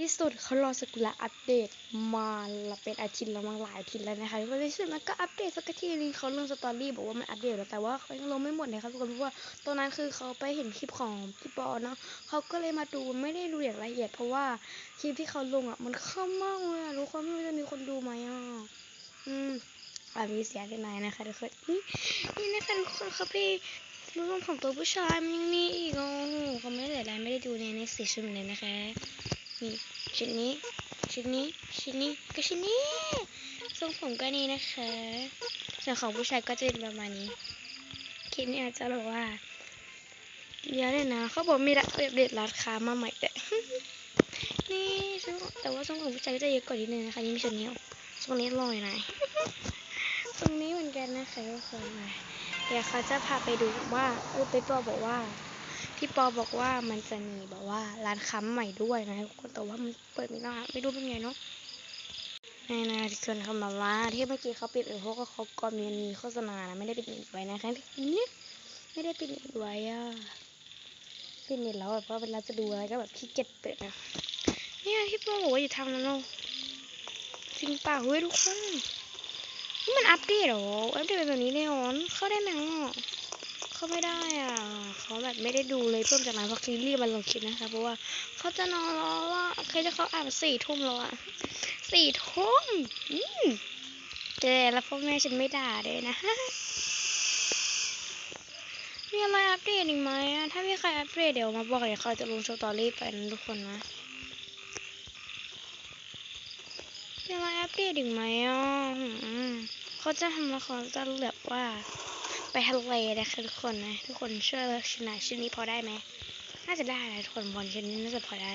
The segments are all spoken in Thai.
ที่สุดเขารอสกุระอัปเดตมาละเป็นอาทิตย์แล้วมั้งหลายอาทิตย์แล้วนะคะวันที่สุดมันก็อัปเดตสักทีนึงเขาลงสตอรี่บอกว่ามันอัปเดตแล้วแต่ว่าเขายังลงไม่หมดเลยครับทุกคนเพราะว่าตอนนั้นคือเขาไปเห็นคลิปของพี่ปอเนาะเขาก็เลยมาดูไม่ได้ดูอย่างละเอียด เพราะว่าคลิปที่เขาลงอะมันเข้ามากเลยอะทุกคนไม่รู้จะมีคนดูไหมอะอืมอามีเสียงกันหนนะคะทุกคนนี่นี่นะคะทุกคนเขาไปรูปของตัวผู้ชายมันยังมีอีกอ๋อเขาไม่ได้แต่ไม่ได้ดูในในสีชุ่มเลยนะคะ นี่ชิ้นนี้ชิ้นนี้ชิ้นนี้ก็ชิ้นนี้ทรงผมก็นี่นะคะส่วนของผู้ชายก็จะเป็นประมาณนี้คลิปนี้อาจจะบอกว่าเยอะเลยนะเขาบอกมีร้านเด็ดร้านค้ามาใหม่แต่นี่ทรงแต่ว่าทรงของผู้ชายก็จะเยอะกว่านิดนึงนะคะนี่มีส่วนนี้ทรงนี้ลอยหน่อยทรงนี้เหมือนกันนะคะทุกคนเดี๋ยวเขาจะพาไปดูว่าเออไปปอบอกว่า พี่ปอบอกว่ามันจะมีแบบว่าร้านค้าใหม่ด้วยนะทุกคนแต่ว่ามันเปิดไม่ได้ไม่รู้เป็นไงเนาะในนะที่คนเขามาว่าที่เมื่อกี้เขาปิดเออเพราะว่าเขาก็มีมีโฆษณานะไม่ได้ปิดเน็ตไว้นะคะนี่ไม่ได้ปิดเน็ตไว้อะปิดเน็ตแล้วแบบว่าเวลาจะดูอะไรก็แบบขี้เกียจเปิดนะเนี่ยพี่ปอบอกว่าอย่าทำนั้นเนาะจริงป่าเฮ้ยทุกคนนี่มันอัปเดตหรออัปเดตแบบนี้เลยเหรอเข้าได้ไหมอะ เขาไม่ได้อะเขาแบบไม่ได้ดูเลยเพิ่มจากนั้นเพราะซีรีส์มันลงคลิปนะคะเพราะว่าเขาจะนอนแล้วว่าเคยจะเขาอ่านสี่ทุ่มแล้วอะสี่ทุ่มอืมเจแล้วพ่อแม่ฉันไม่ด่าเลยนะมีอะไรอัปเดตอีกไหมอะถ้ามีใครอัปเดตเดี๋ยวมาบอกเดี๋ยวเขาจะลงสตอรี่ไปนะทุกคนนะมีอะไรอัปเดตอีกไหมอะอืมเขาจะทำละครจะแบบว่า ไปทะเลนะคะทุกคนนะทุกคนเชื่อชนะชิ้นนี้พอได้ไหมน่าจะได้นะทุกคนบอลชิ้นนี้น่าจะพอได้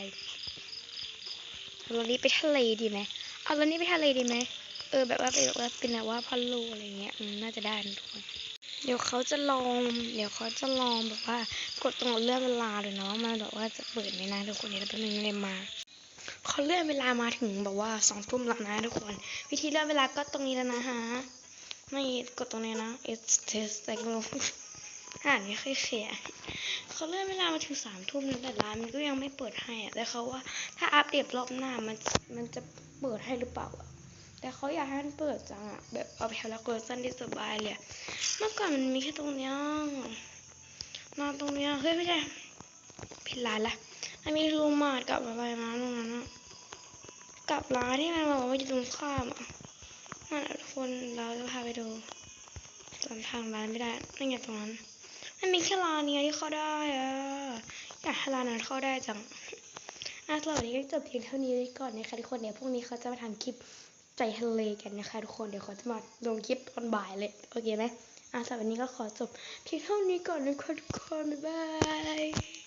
เรานี้ไปทะเลดีไหมเอาเรานี้ไปทะเลดีไหมเออแบบว่าไปแบบว่าเป็นแบบว่าพันโลอะไรเงี้ยน่าจะได้นะทุกคนเดี๋ยวเขาจะลอง เดี๋ยวเขาจะลองแบบว่ากดตรงเลื่อนเวลาเลยเนาะมันแบบว่าจะเปิดไหมนะทุกคนเดี๋ยวแป๊บนึงเลยมาเขาเลื่อนเวลามาถึงแบบว่าสองทุ่มแล้วนะทุกคน วิธีเลื่อนเวลาก็ตรงนี้แล้วนะฮะ ไม่กดตรงนี้นะ it's test แต่ก็อ่านไม่ค่อยเขียนเขาเลื่อนเวลามาถึงสามทุ่มแล้วแต่ร้านมันก็ยังไม่เปิดให้อะแต่เขาว่าถ้าอัปเดตรอบหน้ามันมันจะเปิดให้หรือเปล่าอะแต่เขาอยากให้มันเปิดจังอะแบบเอาไปทำแล้วเกิดสั้นที่สบายเลยเมื่อก่อนมันมีแค่ตรงเนี้ยนอนตรงเนี้ยเฮ้ยไม่ใช่ผิดร้านละมันมีรูมาดกับอะไรนะตรงนั้นอะกับร้านที่มันบอกว่าอยู่ตรงข้ามอะ นั่นแหละทุกคนเราจะพาไปดูจำทางร้านไม่ได้นั่นไงตรงนั้น มันมีแค่ร้านเนี้ที่เข้าได้อะอยากให้ร้านนั้นเข้าได้จังอะสำหรับวันนี้ก็จบเพียงเท่านี้ก่อนนะคะทุกคนเดี๋ยวพรุ่งนี้เขาจะมาทำคลิปใจทะเลกันนะคะทุกคนเดี๋ยวเขาจะมาลงคลิปตอนบ่ายเลยโอเคไหมอะสำหรับวันนี้ก็ขอจบเพียงเท่านี้ก่อนนะคะทุกคนบ๊ายบาย